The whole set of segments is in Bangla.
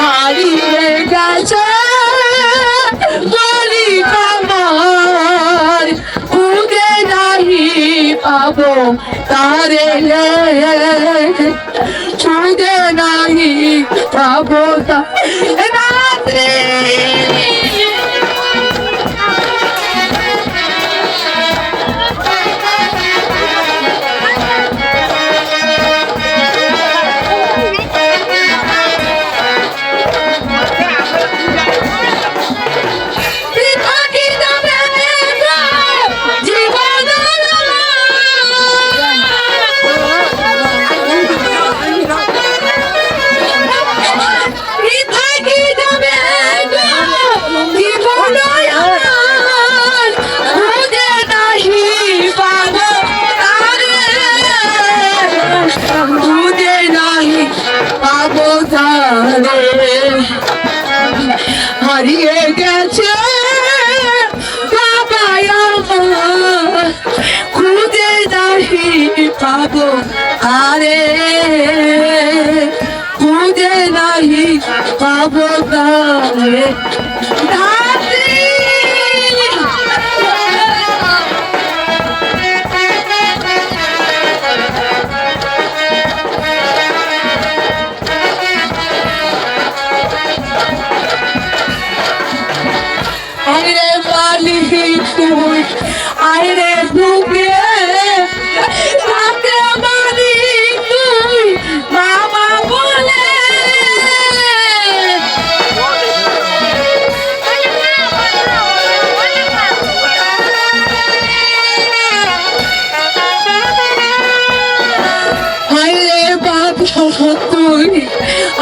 হারিয়ে গেছে পাবো তারে। খুঁজে নাহি পাবো তারে হারিয়ে গেছে। বাবা আমার খুঁজে নাহি পাবো আরে খুঁজে নাহি পাবো তারে বাবা তুই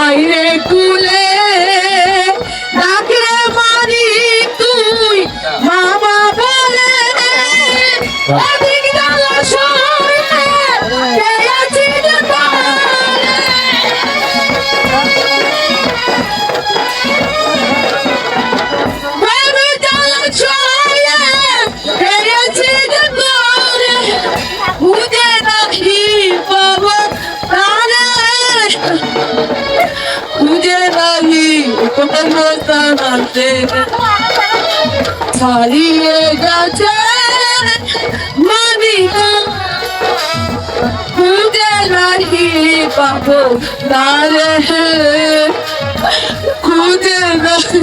আরে কুলে ছাড়িয়ে গেছে মানিকা। খুঁজে নাহি পাবো তারে খুঁজে নাহি